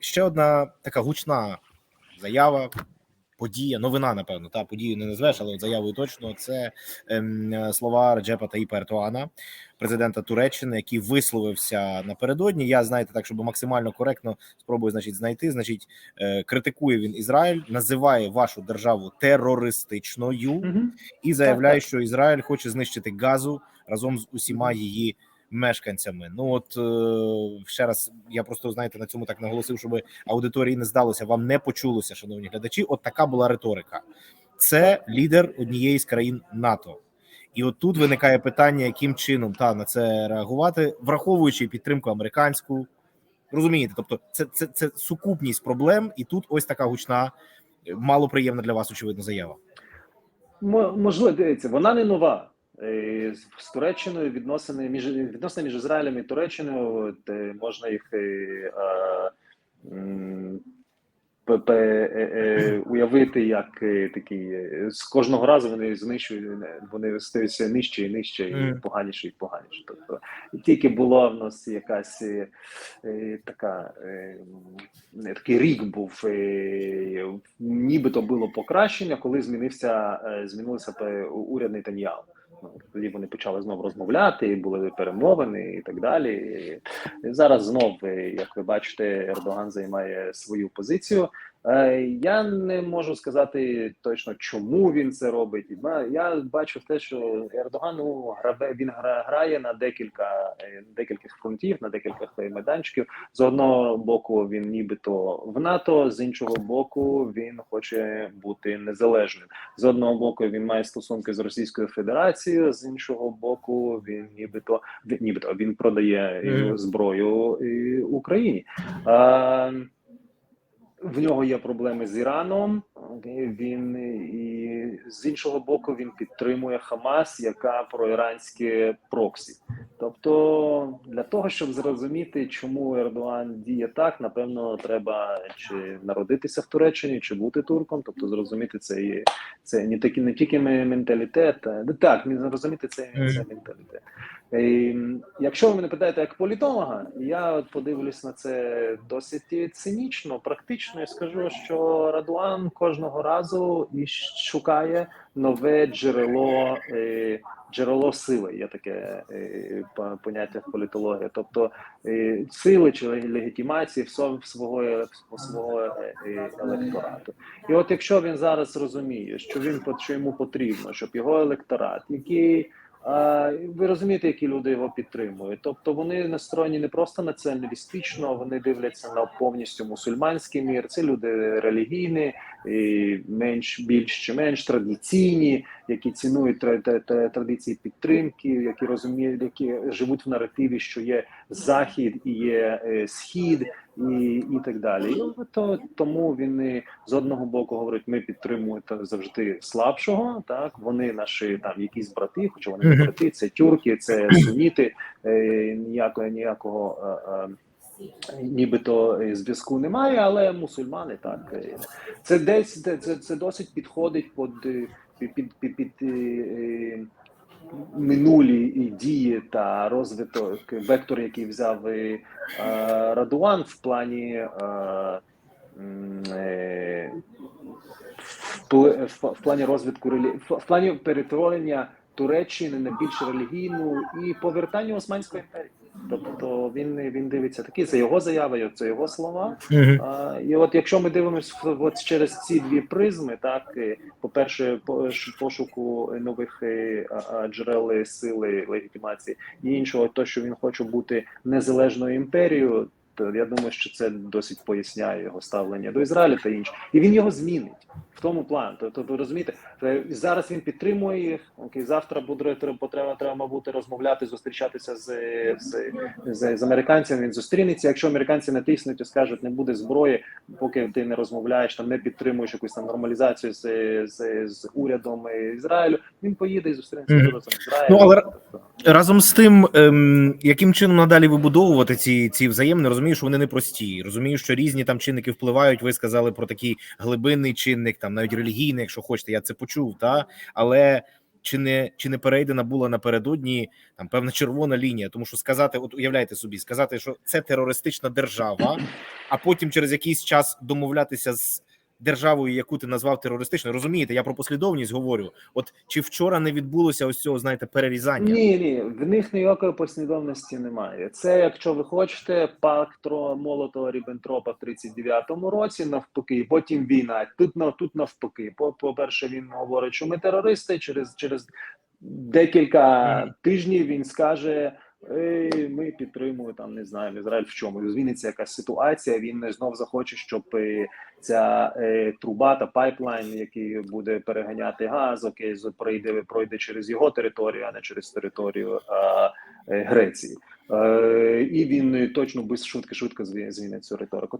ще одна така гучна заява. Подія, новина, напевно, та подію не назвеш, але от заявою точно це ем, слова Реджепа Таїпа Ертуана, президента Туреччини, який висловився напередодні. Я знаєте, так щоб максимально коректно спробую, значить, знайти. Значить, е, критикує він Ізраїль, називає вашу державу терористичною Мгм. і заявляє, так. що Ізраїль хоче знищити газу разом з усіма її мешканцями. Ну от е, ще раз я просто знаєте на цьому так наголосив, щоб аудиторії не здалося. Вам не почулося, шановні глядачі. От така була риторика. Це лідер однієї з країн НАТО. І от тут виникає питання, яким чином та на це реагувати, враховуючи підтримку американську. Розумієте, тобто це, це, це сукупність проблем, і тут ось така гучна, малоприємна для вас, очевидно, заява. Можливо, дивіться, вона не нова. Е, з- Туреччиною відносини між відносини між Ізраїлем і Туреччиною от, е, можна їх е, а, м, пе- е, е, уявити як е, такі е, з кожного разу вони знищують, вони стаються нижче і нижче, і поганіше і поганіше. Тобто тільки була в нас якась е, така е, такий рік був, е, нібито було покращення, коли змінився е, змінився пе- уряд Нетаньяху. Тоді вони почали знову розмовляти, були перемовини і так далі. І зараз знов, е, як ви бачите, Ердоган займає свою позицію. Е, Я не можу сказати точно, чому він це робить. Я бачу те, що Ердоган ну, грабе він гра- грає на декілька е, декількох фронтів, на декількох е, майданчиків. З одного боку, він нібито в НАТО, з іншого боку, він хоче бути незалежним. З одного боку, він має стосунки з Російською Федерацією, з іншого боку, він нібито він- нібито він продає е, зброю Україні. В нього є проблеми з Іраном. Він і з іншого боку він підтримує Хамас, яка проіранське проксі. Тобто, для того, щоб зрозуміти, чому Ердоган діє так, напевно, треба чи народитися в Туреччині, чи бути турком. Тобто, зрозуміти це є це не такі не тільки менталітет, не так, зрозуміти це, це менталітет. Е, якщо ви мене питаєте як політолога, я от подивлюсь на це досить цинічно, практично. Я скажу, що Радуан кожного разу і шукає нове джерело. Джерело сили є таке е, поняття в політології, тобто е, сили чи легітимації всього свого свого е, електорату. І от якщо він зараз розуміє, що він що йому потрібно, щоб його електорат, який а, ви розумієте, які люди його підтримують. Тобто вони настроєні не просто націоналістично, вони дивляться на повністю мусульманський мір. Це люди релігійні, і менш більш чи менш традиційні, які цінують тра- тра- тра- традиції підтримки, які розуміють, які живуть в наративі, що є захід і є е, схід, і, і так далі. І то тому він і з одного боку говорить: ми підтримуємо завжди слабшого. Так вони наші там якісь брати, хоча вони не брати, це тюрки, це суніти. Е, ніякого ніякого. е, Нібито зв'язку немає, але мусульмани так це десь це, це, досить підходить під, під, під, під, під минулі і дії та розвиток вектор, який взяв і, е, Радуан в плані е, е, в, плані розвитку в плані перетворення Туреччини на більш релігійну і повертання Османської імперії. Тобто він він дивиться такі, це його заявою, це його слова. Мгм. А, і от якщо ми дивимося от через ці дві призми, так по-перше, по- пошуку нових е, джерел сили легітимації, і іншого, то що він хоче бути незалежною імперією. То я думаю, що це досить поясняє його ставлення до Ізраїля та інше, і він його змінить в тому плані. Тобто, ви розумієте, е, зараз він підтримує їх. Окей, завтра буде треба, треба, мабуть, розмовляти, зустрічатися з, з, з, з американцями. Він зустрінеться. Якщо американці натиснуть і скажуть, не буде зброї, поки ти не розмовляєш, там не підтримуєш якусь там нормалізацію з, з, з урядом Ізраїлю. Він поїде і зустрінеться з урядом Ізраїлю. Ну, але- Тобто, Разом з тим, ем, яким чином надалі вибудовувати ці ці взаємини, розумію, що вони непрості. Розумію, що різні там чинники впливають. Ви сказали про такий глибинний чинник, там навіть релігійний, якщо хочете, я це почув. Та але чи не чи не перейдена була напередодні там певна червона лінія, тому що сказати, от уявляйте собі, сказати, що це терористична держава, а потім через якийсь час домовлятися з державою, яку ти назвав терористичною. Розумієте, я про послідовність говорю. От чи вчора не відбулося ось цього, знаєте, перерізання? Ні, ні, в них ніякої послідовності немає. Це, якщо ви хочете, пакт Молотова Ріббентропа в 39-му році, навпаки, потім війна. Тут на тут навпаки. По, по-перше, він говорить, що ми терористи. Через через декілька Мгм. тижнів він скаже. «Ей, Ми підтримуємо там, не знаю, Ізраїль в чому. Зміниться якась ситуація. Він знов захоче, щоб е, ця е, труба та пайплайн, який буде переганяти газ, окей, пройде пройде через його територію, а не через територію е, е, Греції. Е, і він точно швидко швидко змінить цю риторику.